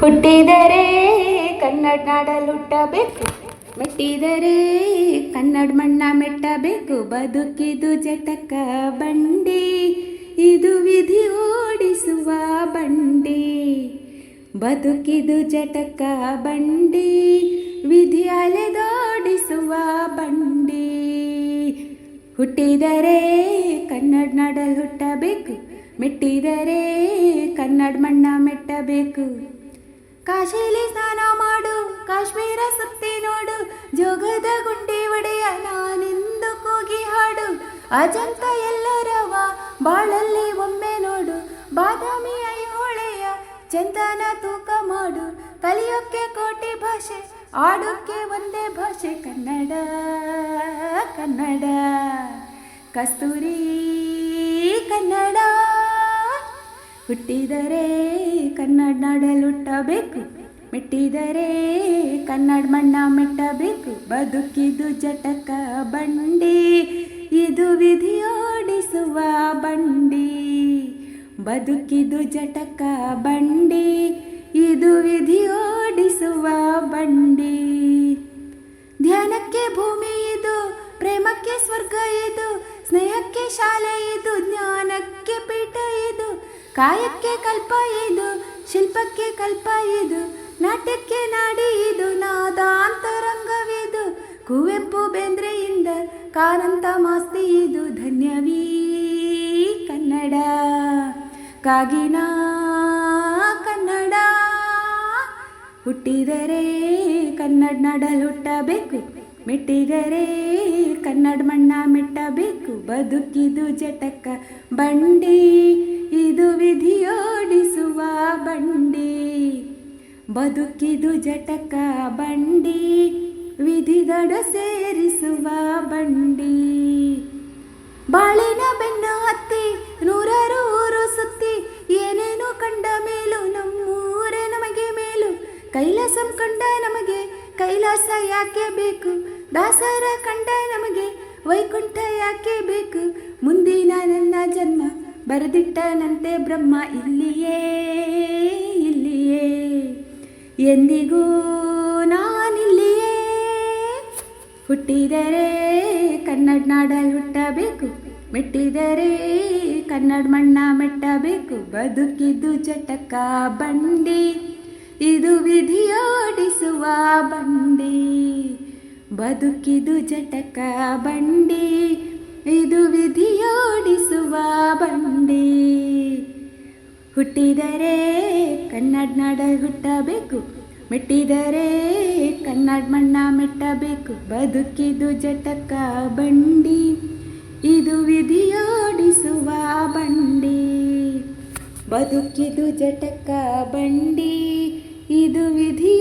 ಹುಟ್ಟಿದರೆ ಕನ್ನಡ ನಾಡಲುಟ್ಟಬೇಕು ಮೆಟ್ಟಿದರೆ ಕನ್ನಡ ಮಣ್ಣ ಮೆಟ್ಟಬೇಕು. ಬದುಕಿದು ಜಟಕ ಬಂಡಿ, ಇದು ವಿಧಿ ಓಡಿಸುವ ಬಂಡಿ. ಬದುಕಿದು ಜಟಕ ಬಂಡಿ, ವಿಧಿ ಅಲೆದೋಡಿಸುವ ಬಂಡಿ. ಹುಟ್ಟಿದರೆ ಕನ್ನಡ ನಾಡಲು ಹುಟ್ಟಬೇಕು. ಮೆಟ್ಟಿದರೆ ಕನ್ನಡ ಮಣ್ಣ ಮೆಟ್ಟಬೇಕು. ಕಾಶಿಲಿ ಸ್ನಾನ ಮಾಡು, ಕಾಶ್ಮೀರ ಸುತ್ತಿ ನೋಡು, ಜೋಗದ ಗುಂಡಿ ಒಡೆಯ ನಾನೆಂದು ಕೂಗಿ ಹಾಡು. ಅಜಂತ ಎಲ್ಲರವ ಬಾಳಲ್ಲಿ ಒಮ್ಮೆ ನೋಡು. ಬಾದಾಮಿ ಐಹೊಳೆಯ ಚಂದನ ತೂಕ ಮಾಡು. ಕಲಿಯೋಕ್ಕೆ ಕೋಟಿ ಭಾಷೆ ಆಡೋಕ್ಕೆ ಒಂದೇ ಭಾಷೆ, ಕನ್ನಡ ಕನ್ನಡ. ಕಸ್ತೂರಿ ಕನ್ನಡ. ಹುಟ್ಟಿದರೆ ಕನ್ನಡ ನಾಡಲುಟ್ಟಬೇಕು ಮೆಟ್ಟಿದರೆ ಕನ್ನಡ ಮಣ್ಣ ಮೆಟ್ಟಬೇಕು. ಬದುಕಿದು ಜಟಕ ಬಂಡಿ, ಇದು ವಿಧಿಯೋಡಿಸುವ ಬಂಡಿ. ಬದುಕಿದು ಜಟಕ ಬಂಡಿ, ಇದು ವಿಧಿಯೋಡಿಸುವ ಬಂಡಿ. ಧ್ಯಾನಕ್ಕೆ ಭೂಮಿ ಇದು, ಪ್ರೇಮಕ್ಕೆ ಸ್ವರ್ಗ ಇದು, ಸ್ನೇಹಕ್ಕೆ ಶಾಲೆ ಇದು, ಜ್ಞಾನಕ್ಕೆ ಪೀಠ ಇದು ಕಾಯಕ್ಕೆ ಕಲ್ಪ ಇದು, ಶಿಲ್ಪಕ್ಕೆ ಕಲ್ಪ ಇದು, ನಾಟ್ಯಕ್ಕೆ ನಾಡಿ ಇದು, ನಾದಾಂತರಂಗವಿದು. ಕುವೆಂಪು ಬೇಂದ್ರೆಯಿಂದ ಕಾರಂತ ಮಾಸ್ತಿ ಇದು, ಧನ್ಯವೀ ಕನ್ನಡ. ಕಾಗಿನ ಕನ್ನಡ ಹುಟ್ಟಿದರೆ ಕನ್ನಡ ನಾಡಲು ಹುಟ್ಟಬೇಕು, ಮೆಟ್ಟಿದರೆ ಕನ್ನಡ ಮಣ್ಣ ಮೆಟ್ಟಬೇಕು, ಬದುಕಿದು ಜಟಕ ಬಂಡಿ ಬದುಕಿದು ಜಟಕ ಬಂಡಿ, ವಿಧಿದಡ ಸೇರಿಸುವ ಬಂಡಿ. ಬಾಳಿನ ಬೆನ್ನ ಹತ್ತಿ ನೂರಾರು ಊರು ಸುತ್ತಿ, ಏನೇನು ಕಂಡ ಮೇಲು ನಮ್ಮೂರೇ ನಮಗೆ ಮೇಲು. ಕೈಲಾಸಂ ಕಂಡ ನಮಗೆ ಕೈಲಾಸ ಯಾಕೆ ಬೇಕು? ದಾಸರ ಕಂಡ ನಮಗೆ ವೈಕುಂಠ ಯಾಕೆ ಬೇಕು? ಮುಂದಿನ ನನ್ನ ಜನ್ಮ ಬರೆದಿಟ್ಟನಂತೆ ಬ್ರಹ್ಮ ಇಲ್ಲಿಯೇ ಇಲ್ಲಿಯೇ. ಎಂದಿಗೂ ನಾನಿಲ್ಲಿಯೇ ಹುಟ್ಟಿದರೆ ಕನ್ನಡ ನಾಡಲ್ಲಿ ಹುಟ್ಟಬೇಕು. ಮೆಟ್ಟಿದರೆ ಕನ್ನಡ ಮಣ್ಣ ಮೆಟ್ಟಬೇಕು. ಬದುಕಿದ್ದು ಚಟಕ ಬಂಡಿ. ಇದು ವಿಧಿಯೋಡಿಸುವ ಬಂಡಿ. ಬದುಕಿದು ಜಟಕ ಬಂಡಿ. ಇದು ವಿಧಿಯೋಡಿಸುವ ಬಂಡಿ. ಹುಟ್ಟಿದರೆ ಕನ್ನಡ ನಾಡ ಹುಟ್ಟಬೇಕು. ಮೆಟ್ಟಿದರೆ ಕನ್ನಡ ಮಣ್ಣ ಮೆಟ್ಟಬೇಕು. ಬದುಕಿದು ಜಟಕ ಬಂಡಿ. ಇದು ವಿಧಿಯೋಡಿಸುವ ಬಂಡಿ. ಬದುಕಿದು ಜಟಕ ಬಂಡಿ. ಇದು ವಿಧಿಯೋಡಿಸುವ